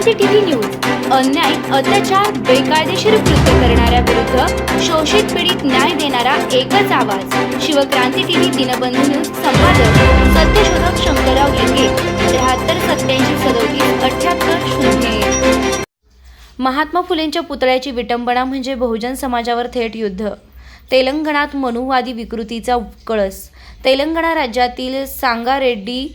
क्रांती TV news. अन्याय अत्याचार बेकायदेशीर कृत्य करणाऱ्या विरुद्ध शोषित पीडित न्याय देणारा एकच आवाज. शिवक्रांती टीव्ही दिनबंधू न्यूज संपादक सत्यशोधक शंकरराव लिंगे त्र्याहत्तर सत्याऐंशी सदोतीस अठ्याहत्तर शून्य महात्मा फुलेंच्या पुतळ्याची विटंबना म्हणजे बहुजन समाजावर थेट युद्ध. तेलंगणात मनुवादी विकृतीचा कळस. तेलंगणा राज्यातील सांगारेड्डी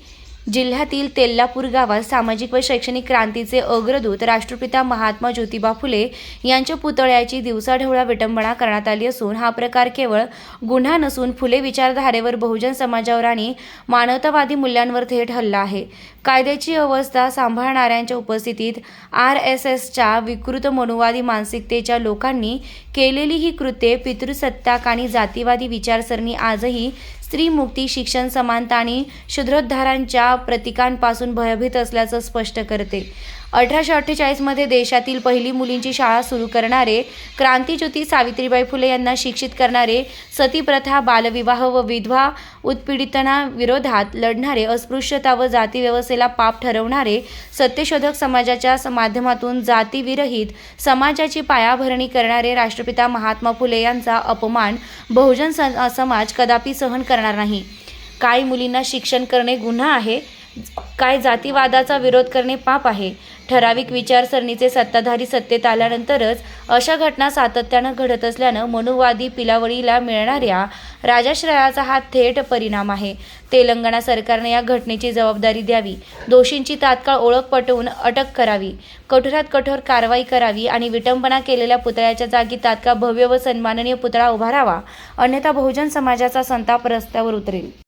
जिल्ह्यातील तेल्लापूर गावात सामाजिक व शैक्षणिक क्रांतीचे अग्रदूत राष्ट्रपिता महात्मा ज्योतिबा फुले यांच्या पुतळ्याची दिवसाढवळा विटंबना करण्यात आली असून हा प्रकार केवळ गुन्हा नसून फुले विचारधारेवर बहुजन समाजावर आणि मानवतावादी मूल्यांवर थेट हल्ला आहे. कायद्याची अवस्था सांभाळणाऱ्यांच्या उपस्थितीत आर एस एसच्या विकृत मनुवादी मानसिकतेच्या लोकांनी केलेली ही कृत्ये पितृसत्ताक आणि जातीवादी विचारसरणी आजही स्त्री मुक्ती शिक्षण समानता आणि शूद्रोद्धारांच्या प्रतीकांपासून भयभीत असल्याचं स्पष्ट करते. अठराशे अठ्ठेचाळीसमध्ये देशातील पहिली मुलींची शाळा सुरू करणारे क्रांतीज्योती सावित्रीबाई फुले यांना शिक्षित करणारे सतीप्रथा बालविवाह व विधवा उत्पीडितना विरोधात लढणारे अस्पृश्यता व जातीव्यवस्थेला पाप ठरवणारे सत्यशोधक समाजाच्या माध्यमातून जातीविरहित समाजाची पायाभरणी करणारे राष्ट्रपिता महात्मा फुले यांचा अपमान बहुजन स- समाज कदापि सहन करणार नाही. काही मुलींना शिक्षण करणे गुन्हा आहे. काय जातीवादाचा विरोध करणे पाप आहे. ठराविक विचारसरणीचे सत्ताधारी सत्तेत आल्यानंतरच अशा घटना सातत्यानं घडत असल्यानं मनुवादी पिलावळीला मिळणाऱ्या राजाश्रयाचा हा थेट परिणाम आहे. तेलंगणा सरकारने या घटनेची जबाबदारी द्यावी. दोषींची तात्काळ ओळख पटवून अटक करावी. कठोरात कठोर कारवाई करावी आणि विटंबना केलेल्या पुतळ्याच्या जागी तात्काळ भव्य व सन्माननीय पुतळा उभारावा. अन्यथा बहुजन समाजाचा संताप रस्त्यावर उतरेल.